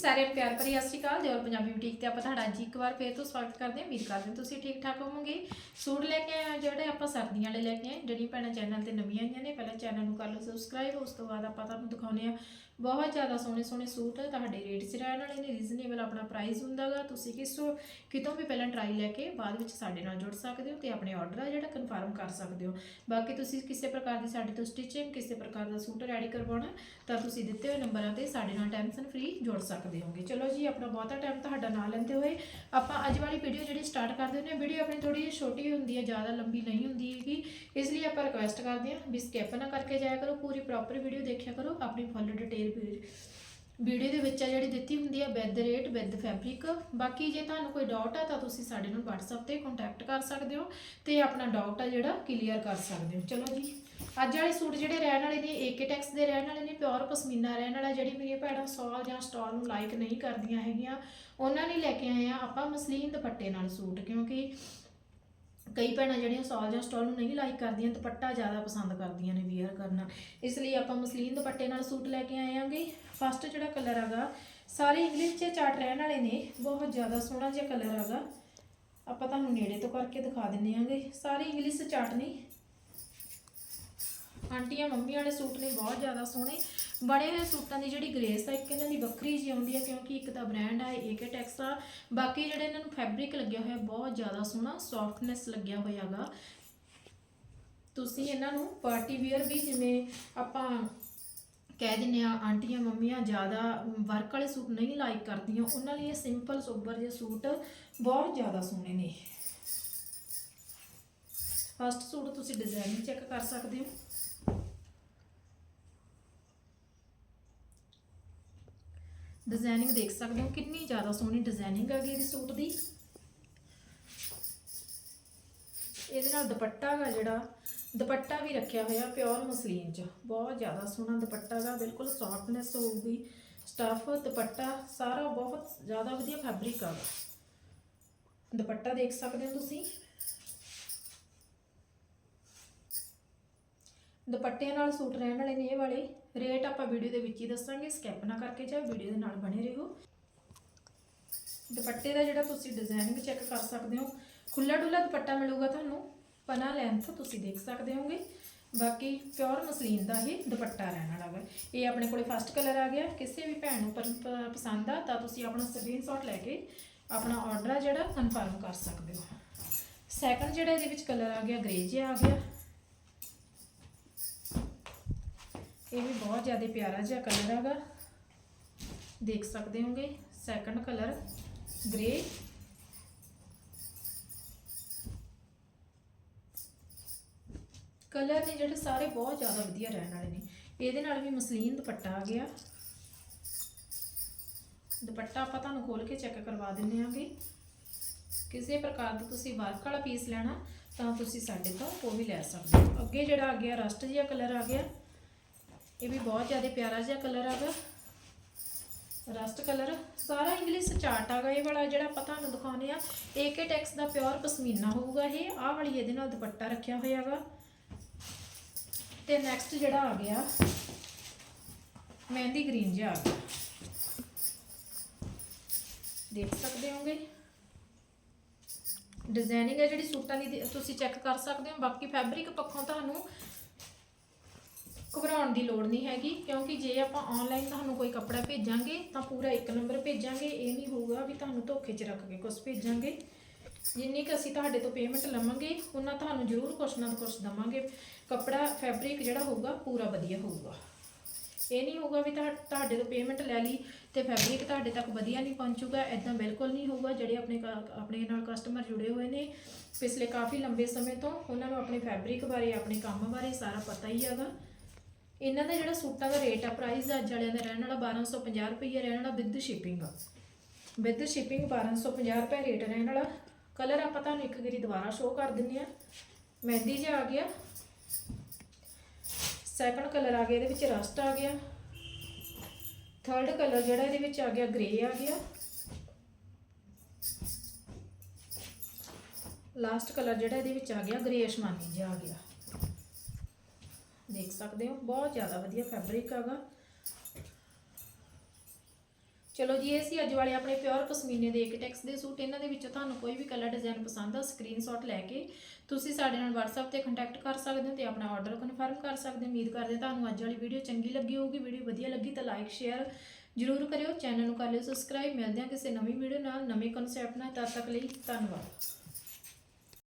ਸਾਰੇ ਪਿਆਰ ਭਰੀ ਸਤਿ ਸ਼੍ਰੀ ਅਕਾਲ ਦਿਓਲ ਪੰਜਾਬੀ ਬੁਟੀਕ ਤੇ ਆਪਾਂ ਤੁਹਾਡਾ ਅੱਜ ਇੱਕ ਵਾਰ ਫੇਰ ਤੋਂ ਸਵਾਗਤ ਕਰਦੇ ਹਾਂ। ਉਮੀਦ ਕਰਦੇ ਹਾਂ ਤੁਸੀਂ ਠੀਕ ਠਾਕ ਹੋਵੋਗੇ। ਸੂਟ ਲੈ ਕੇ ਆਏ ਜਿਹੜੇ ਆਪਾਂ ਸਰਦੀਆਂ ਵਾਲੇ ਲੈ ਕੇ ਆਏ, ਜਿਹੜੀਆਂ ਭੈਣਾਂ ਚੈਨਲ ਤੇ ਨਵੀਆਂ ਆਈਆਂ ਨੇ, ਪਹਿਲਾਂ ਚੈਨਲ ਨੂੰ ਕਰ ਲਓ ਸਬਸਕ੍ਰਾਈਬ ਉਸ ਤੋਂ ਬਾਅਦ ਆਪਾਂ ਤੁਹਾਨੂੰ ਦਿਖਾਉਂਦੇ ਆ ਬਹੁਤ ਜ਼ਿਆਦਾ ਸੋਹਣੇ ਸੋਹਣੇ ਸੂਟ, ਤੁਹਾਡੇ ਰੇਟ 'ਚ ਰਹਿਣ ਵਾਲੇ ਨੇ ਰੀਜ਼ਨੇਬਲ ਆਪਣਾ ਪ੍ਰਾਈਸ ਹੁੰਦਾਗਾ। ਤੁਸੀਂ ਕਿਸੋ ਕਿਤੋਂ ਵੀ ਪਹਿਲਾਂ ਟਰਾਈ ਲੈ ਕੇ ਬਾਅਦ ਵਿੱਚ ਸਾਡੇ ਨਾਲ ਜੁੜ ਸਕਦੇ ਹੋ ਤੇ ਆਪਣੇ ਆਰਡਰ ਆ ਜਿਹੜਾ ਕਨਫਰਮ ਕਰ ਸਕਦੇ ਹੋ। ਬਾਕੀ ਤੁਸੀਂ ਕਿਸੇ ਪ੍ਰਕਾਰ ਦੀ ਸਾਡੇ ਤੋਂ ਸਟਿਚਿੰਗ ਕਿਸੇ ਪ੍ਰਕਾਰ ਦਾ ਸੂਟ ਰੈਡੀ ਕਰਵਾਉਣਾ, ਤਾਂ ਤੁਸੀਂ ਦਿੱਤੇ ਹੋਏ ਨੰਬਰਾਂ ਤੇ ਸਾਡੇ ਨਾਲ ਟੈਨਸ਼ਨ ਫ੍ਰੀ ਜੁੜ ਸਕਦੇ ਹੋਗੇ ਚਲੋ ਜੀ, ਆਪਣਾ ਬਹੁਤਾ ਟਾਈਮ ਤੁਹਾਡਾ ਨਾ ਲੈਂਦੇ ਹੋਏ, ਆਪਾਂ ਅੱਜ ਵਾਲੀ ਵੀਡੀਓ ਜਿਹੜੀ ਸਟਾਰਟ ਕਰਦੇ ਹਾਂ। ਵੀਡੀਓ ਆਪਣੀ ਥੋੜੀ ਜਿਹੀ ਛੋਟੀ ਹੁੰਦੀ ਹੈ, ਜ਼ਿਆਦਾ ਲੰਬੀ ਨਹੀਂ ਹੁੰਦੀ ਹੈਗੀ। ਇਸ ਲਈ ਆਪਾਂ ਰਿਕੁਐਸਟ ਕਰਦੇ ਹਾਂ ਵੀ ਸਕਿਪ ਨਾ ਕਰਕੇ ਜਾਇਆ ਕਰੋ, ਪੂਰੀ ਪ੍ਰੋਪਰ ਵੀਡੀਓ ਦੇਖਿਆ ਕਰੋ, ਆਪਣੀ ਫੁੱਲ ਡਿਟੇਲ ਵੀਡੀਓ ਦੇ ਵਿੱਚ ਆ ਜਿਹੜੀ ਦਿੱਤੀ ਹੁੰਦੀ ਹੈ ਵਿਦ ਰੇਟ ਵਿਦ ਫੈਬਰਿਕ ਬਾਕੀ ਜੇ ਤੁਹਾਨੂੰ ਕੋਈ ਡਾਊਟ ਆ, ਤਾਂ ਤੁਸੀਂ ਸਾਡੇ ਨਾਲ WhatsApp ਤੇ ਕੰਟੈਕਟ ਕਰ ਸਕਦੇ ਹੋ ਤੇ ਆਪਣਾ ਡਾਊਟ ਆ ਜਿਹੜਾ ਕਲੀਅਰ ਕਰ ਸਕਦੇ ਹੋ। ਚਲੋ ਜੀ। ਅੱਜ ਵਾਲੇ ਸੂਟ ਜਿਹੜੇ ਰਹਿਣ ਵਾਲੇ ਨੇ ਏਕੇ ਟੈਕਸ ਦੇ ਰਹਿਣ ਵਾਲੇ ਨੇ ਪਿਓਰ ਪਸ਼ਮੀਨਾ ਰਹਿਣ ਵਾਲਾ, ਜਿਹੜੀ ਮੇਰੀਆਂ ਭੈਣਾਂ ਸੌਲ ਜਾਂ ਸਟਾਲ ਨੂੰ ਲਾਈਕ ਨਹੀਂ ਕਰਦੀਆਂ ਹੈਗੀਆਂ, ਉਹਨਾਂ ਲਈ ਲੈ ਕੇ ਆਏ ਆ ਆਪਾਂ ਮਸਲੀਨ ਦੁਪੱਟੇ ਨਾਲ ਸੂਟ, ਕਿਉਂਕਿ ਕਈ ਭੈਣਾਂ ਜਿਹੜੀਆਂ ਸੌਲ ਜਾਂ ਸਟਾਲ ਨੂੰ ਨਹੀਂ ਲਾਈਕ ਕਰਦੀਆਂ, ਦੁਪੱਟਾ ਜ਼ਿਆਦਾ ਪਸੰਦ ਕਰਦੀਆਂ ਨੇ ਵੇਅਰ ਕਰਨਾ। ਇਸ ਲਈ ਆਪਾਂ ਮਸਲੀਨ ਦੁਪੱਟੇ ਨਾਲ ਸੂਟ ਲੈ ਕੇ ਆਏ ਆਂਗੇ। ਫਸਟ ਜਿਹੜਾ ਕਲਰ ਹੈਗਾ, ਸਾਰੇ ਇੰਗਲਿਸ਼ 'ਚ ਚਾਰਟ ਰਹਿਣ ਵਾਲੇ ਨੇ, ਬਹੁਤ ਜ਼ਿਆਦਾ ਸੋਹਣਾ ਜਿਹਾ ਕਲਰ ਹੈਗਾ। ਆਪਾਂ ਤੁਹਾਨੂੰ ਨੇੜੇ ਤੋਂ ਕਰਕੇ ਦਿਖਾ ਦਿੰਨੇ ਆਂਗੇ। ਸਾਰੇ ਇੰਗਲਿਸ਼ ਚਾਰਟ ਨਹੀਂ ਆਂਟੀਆਂ ਮੰਮੀ ਵਾਲੇ ਸੂਟ ਨੇ ਬਹੁਤ ਜ਼ਿਆਦਾ ਸੋਹਣੇ। ਬਣੇ ਹੋਏ ਸੂਟਾਂ ਦੀ ਜਿਹੜੀ ਗ੍ਰੇਸ ਆ, ਇੱਕ ਇਹਨਾਂ ਦੀ ਵੱਖਰੀ ਜਿਹੀ ਆਉਂਦੀ ਹੈ ਕਿਉਂਕਿ ਇੱਕ ਤਾਂ ਬ੍ਰਾਂਡ ਆ ਏਕੇ ਟੈਕਸ ਆ। ਬਾਕੀ ਜਿਹੜੇ ਇਹਨਾਂ ਨੂੰ ਫੈਬਰਿਕ ਲੱਗਿਆ ਹੋਇਆ ਬਹੁਤ ਜ਼ਿਆਦਾ ਸੋਹਣਾ ਸੌਫਟਨੈਸ ਲੱਗਿਆ ਹੋਇਆਗਾ ਤੁਸੀਂ ਇਹਨਾਂ ਨੂੰ ਪਾਰਟੀ ਵੇਅਰ ਵੀ ਜਿਵੇਂ ਆਪਾਂ ਕਹਿ ਦਿੰਨੇ ਆ, ਆਂਟੀਆਂ ਮੰਮੀਆਂ ਜ਼ਿਆਦਾ ਵਰਕ ਵਾਲੇ ਸੂਟ ਨਹੀਂ ਲਾਈਕ ਕਰਦੀਆਂ, ਉਹਨਾਂ ਲਈ ਇਹ ਸਿੰਪਲ ਸੋਬਰ ਜਿਹੇ ਸੂਟ ਬਹੁਤ ਜ਼ਿਆਦਾ ਸੋਹਣੇ ਨੇ। ਫਸਟ ਸੂਟ ਤੁਸੀਂ ਡਿਜ਼ਾਈਨ ਚੈੱਕ ਕਰ ਸਕਦੇ ਹੋ। ਡਿਜ਼ਾਈਨਿੰਗ ਦੇਖ ਸਕਦੇ ਹੋ, ਕਿੰਨੀ ਜ਼ਿਆਦਾ ਸੋਹਣੀ ਡਿਜ਼ਾਈਨਿੰਗ ਹੈਗੀ ਇਹਦੀ ਸੂਟ ਦੀ। ਇਹਦੇ ਨਾਲ ਦੁਪੱਟਾ ਹੈਗਾ ਜਿਹੜਾ, ਦੁਪੱਟਾ ਵੀ ਰੱਖਿਆ ਹੋਇਆ ਪਿਓਰ ਮਸਲੀਨ ਚ। ਬਹੁਤ ਜ਼ਿਆਦਾ ਸੋਹਣਾ ਦੁਪੱਟਾ ਹੈਗਾ ਬਿਲਕੁਲ ਸੌਫਟਨੈਸ ਹੋਊਗੀ ਸਟਫ ਦੁਪੱਟਾ, ਸਾਰਾ ਬਹੁਤ ਜ਼ਿਆਦਾ ਵਧੀਆ ਫੈਬਰਿਕ ਆ। ਦੁਪੱਟਾ ਦੇਖ ਸਕਦੇ ਹੋ ਤੁਸੀਂ। ਦੁਪੱਟਿਆਂ ਨਾਲ ਸੂਟ ਰਹਿਣ ਵਾਲੇ ਨੇ ਇਹ ਵਾਲੇ। ਰੇਟ ਆਪਾਂ ਵੀਡੀਓ ਦੇ ਵਿੱਚ ਹੀ ਦੱਸਾਂਗੇ। ਸਕਿਪ ਨਾ ਕਰਕੇ ਜਾਓ, ਵੀਡੀਓ ਦੇ ਨਾਲ ਬਣੇ ਰਹੋ। ਦੁਪੱਟੇ ਦਾ ਜਿਹੜਾ ਤੁਸੀਂ ਡਿਜ਼ਾਈਨਿੰਗ ਚੈੱਕ ਕਰ ਸਕਦੇ ਹੋ ਖੁੱਲਾ ਡੁੱਲਾ ਦੁਪੱਟਾ ਮਿਲੂਗਾ ਤੁਹਾਨੂੰ। ਪਨਾ ਲੈਂਥ ਤੁਸੀਂ ਦੇਖ ਸਕਦੇ ਹੋਗੇ। ਬਾਕੀ ਪਿਓਰ ਮਸਲੀਨ ਦਾ ਹੀ ਦੁਪੱਟਾ ਰਹਿਣ ਵਾਲਾ ਹੈ ਇਹ ਆਪਣੇ ਕੋਲੇ ਫਸਟ ਕਲਰ ਆ ਗਿਆ। ਕਿਸੇ ਵੀ ਭੈਣ ਨੂੰ ਪਸੰਦ ਆ, ਤਾਂ ਤੁਸੀਂ ਆਪਣਾ ਸਕਰੀਨਸ਼ਾਟ ਲੈ ਕੇ ਆਪਣਾ ਆਰਡਰ ਆ ਜਿਹੜਾ ਕਨਫਰਮ ਕਰ ਸਕਦੇ ਹੋ। ਸੈਕੰਡ ਜਿਹੜਾ ਇਹਦੇ ਵਿੱਚ ਕਲਰ ਆ ਗਿਆ ਗ੍ਰੇ ਜਿਹਾ ਆ ਗਿਆ। ਇਹ ਵੀ ਬਹੁਤ ਜ਼ਿਆਦਾ ਪਿਆਰਾ ਜਿਹਾ ਕਲਰ ਹੈਗਾ। ਦੇਖ ਸਕਦੇ ਹੋਗੇ ਸੈਕੰਡ ਕਲਰ ਗ੍ਰੇ ਕਲਰ ਨੇ ਜਿਹੜੇ ਸਾਰੇ ਬਹੁਤ ਜ਼ਿਆਦਾ ਵਧੀਆ ਰਹਿਣ ਵਾਲੇ ਨੇ। ਇਹਦੇ ਨਾਲ ਵੀ ਮਸਲੀਨ ਦੁਪੱਟਾ ਆ ਗਿਆ। ਦੁਪੱਟਾ ਆਪਾਂ ਤੁਹਾਨੂੰ ਖੋਲ ਕੇ ਚੈੱਕ ਕਰਵਾ ਦਿੰਨੇ ਆਂਗੇ ਕਿਸੇ ਪ੍ਰਕਾਰ ਦਾ ਤੁਸੀਂ ਵਰਕ ਵਾਲਾ ਪੀਸ ਲੈਣਾ, ਤਾਂ ਤੁਸੀਂ ਸਾਡੇ ਤੋਂ ਉਹ ਵੀ ਲੈ ਸਕਦੇ ਹੋ। ਅੱਗੇ ਜਿਹੜਾ ਆ ਗਿਆ ਰਸਟ ਜਿਹਾ ਕਲਰ ਆ ਗਿਆ। ਇਹ ਵੀ ਬਹੁਤ ਜ਼ਿਆਦਾ ਪਿਆਰਾ ਜਿਹਾ ਕਲਰ ਹੈਗਾ ਰਸਟ ਕਲਰ ਸਾਰਾ ਇੰਗਲਿਸ਼ ਚਾਰਟ ਆਗਾ ਇਹ ਵਾਲਾ, ਜਿਹੜਾ ਆਪਾਂ ਤੁਹਾਨੂੰ ਦਿਖਾਉਨੇ ਆ ਏਕੇ ਟੈਕਸ ਦਾ ਪਿਓਰ ਪਸ਼ਮੀਨਾ ਹੋਊਗਾ ਇਹ। ਆਹ ਵਾਲੀ ਇਹਦੇ ਨਾਲ ਦੁਪੱਟਾ ਰੱਖਿਆ ਹੋਇਆ ਹੈਗਾ ਤੇ ਨੈਕਸਟ ਜਿਹੜਾ ਆ ਗਿਆ, ਮਹਿੰਦੀ ਗ੍ਰੀਨ ਜਿਹਾ ਆ ਗਿਆ। ਦੇਖ ਸਕਦੇ ਹੋਗੇ? ਡਿਜ਼ਾਈਨਿੰਗ ਹੈ ਜਿਹੜੀ ਸੂਟਾਂ ਦੀ, ਤੁਸੀਂ ਚੈੱਕ ਕਰ ਸਕਦੇ ਹੋ। ਬਾਕੀ ਫੈਬਰਿਕ ਪੱਖੋਂ ਤੁਹਾਨੂੰ ਘਬਰਾਉਣ ਦੀ ਲੋੜ ਨਹੀਂ ਹੈਗੀ, ਕਿਉਂਕਿ ਜੇ ਆਪਾਂ ਆਨਲਾਈਨ ਤੁਹਾਨੂੰ ਕੋਈ ਕੱਪੜਾ ਭੇਜਾਂਗੇ, ਤਾਂ ਪੂਰਾ ਇੱਕ ਨੰਬਰ ਭੇਜਾਂਗੇ, ਇਹ ਨਹੀਂ ਹੋਊਗਾ ਵੀ ਤੁਹਾਨੂੰ ਧੋਖੇ 'ਚ ਰੱਖ ਕੇ ਕੁਝ ਭੇਜਾਂਗੇ। ਜਿੰਨੀ ਕਿ ਅਸੀਂ ਤੁਹਾਡੇ ਤੋਂ ਪੇਮੈਂਟ ਲਵਾਂਗੇ, ਉਹਨਾਂ ਤੁਹਾਨੂੰ ਜ਼ਰੂਰ ਕੁਛ ਨਾ ਕੁਛ ਦਵਾਂਗੇ। ਕੱਪੜਾ ਫੈਬਰਿਕ ਜਿਹੜਾ ਹੋਊਗਾ, ਪੂਰਾ ਵਧੀਆ ਹੋਊਗਾ। ਇਹ ਨਹੀਂ ਹੋਊਗਾ ਵੀ ਤੁਹਾ- ਤੁਹਾਡੇ ਤੋਂ ਪੇਮੈਂਟ ਲੈ ਲਈ ਤੇ ਫੈਬਰਿਕ ਤੁਹਾਡੇ ਤੱਕ ਵਧੀਆ ਨਹੀਂ ਪਹੁੰਚੂਗਾ ਐਦਾਂ ਬਿਲਕੁਲ ਨਹੀਂ ਹੋਊਗਾ। ਜਿਹੜੇ ਆਪਣੇ ਕ- ਆਪਣੇ ਨਾਲ ਕਸਟਮਰ ਜੁੜੇ ਹੋਏ ਨੇ, ਪਿਛਲੇ ਕਾਫੀ ਲੰਬੇ ਸਮੇਂ ਤੋਂ, ਉਹਨਾਂ ਨੂੰ ਆਪਣੇ ਫੈਬਰਿਕ ਬਾਰੇ, ਆਪਣੇ ਕੰਮ ਬਾਰੇ ਸਾਰਾ ਪਤਾ ਹੀ ਹੈਗਾ। ਇਹਨਾਂ ਦਾ ਜਿਹੜਾ ਸੂਟਾਂ ਦਾ ਰੇਟ ਆ ਪ੍ਰਾਈਸ ਅੱਜ ਵਾਲਿਆਂ ਦਾ ਰਹਿਣ ਵਾਲਾ 1250 ਰੁਪਏ ਰਹਿਣ ਵਾਲਾ ਵਿਦ ਸ਼ਿਪਿੰਗ ਵਿਦ ਸ਼ਿਪਿੰਗ 1250 ਰੁਪਏ ਰੇਟ ਰਹਿਣ ਵਾਲਾ। ਕਲਰ ਆਪਾਂ ਤੁਹਾਨੂੰ ਇੱਕ ਵਾਰੀ ਦੁਬਾਰਾ ਸ਼ੋਅ ਕਰ ਦਿੰਨੇ ਆ ਮਹਿੰਦੀ ਜਿਹਾ ਆ ਗਿਆ। ਸੈਕੰਡ ਕਲਰ ਆ ਗਿਆ, ਇਹਦੇ ਵਿੱਚ ਰਸਟ ਆ ਗਿਆ। ਥਰਡ ਕਲਰ ਜਿਹੜਾ ਇਹਦੇ ਵਿੱਚ ਆ ਗਿਆ ਗ੍ਰੇ ਆ ਗਿਆ। ਲਾਸਟ ਕਲਰ ਜਿਹੜਾ ਇਹਦੇ ਵਿੱਚ ਆ ਗਿਆ ਗ੍ਰੇ ਅਸ਼ਮਾਨੀ ਜਿਹਾ ਆ ਗਿਆ। ਦੇਖ ਸਕਦੇ ਹੋ, ਬਹੁਤ ਜ਼ਿਆਦਾ ਵਧੀਆ ਫੈਬਰਿਕ ਹੈਗਾ। ਚਲੋ ਜੀ, ਇਹ ਸੀ ਅੱਜ ਵਾਲੇ ਆਪਣੇ ਪਿਓਰ ਪਸ਼ਮੀਨੇ ਦੇ ਟੈਕਸ ਦੇ ਸੂਟ। ਇਹਨਾਂ ਦੇ ਵਿੱਚੋਂ ਤੁਹਾਨੂੰ ਕੋਈ ਵੀ ਕਲਰ ਡਿਜ਼ਾਈਨ ਪਸੰਦ ਆ ਸਕਰੀਨਸ਼ਾਟ ਲੈ ਕੇ ਤੁਸੀਂ ਸਾਡੇ ਨਾਲ WhatsApp ਤੇ ਕੰਟੈਕਟ ਕਰ ਸਕਦੇ ਹੋ ਤੇ ਆਪਣਾ ਆਰਡਰ ਕਨਫਰਮ ਕਰ ਸਕਦੇ ਹੋ। ਉਮੀਦ ਕਰਦੇ ਤੁਹਾਨੂੰ ਅੱਜ ਵਾਲੀ ਵੀਡੀਓ ਚੰਗੀ ਲੱਗੀ ਹੋਊਗੀ। ਵੀਡੀਓ ਵਧੀਆ ਲੱਗੀ ਤਾਂ ਲਾਈਕ ਸ਼ੇਅਰ ਜਰੂਰ ਕਰਿਓ। ਚੈਨਲ ਨੂੰ ਕਰ ਲਿਓ ਸਬਸਕ੍ਰਾਈਬ ਮਿਲਦੇ ਹਾਂ ਕਿਸੇ ਨਵੀਂ ਵੀਡੀਓ ਨਾਲ, ਨਵੇਂ ਕਨਸੈਪਟ ਨਾਲ। ਤਦ ਤੱਕ ਲਈ ਧੰਨਵਾਦ।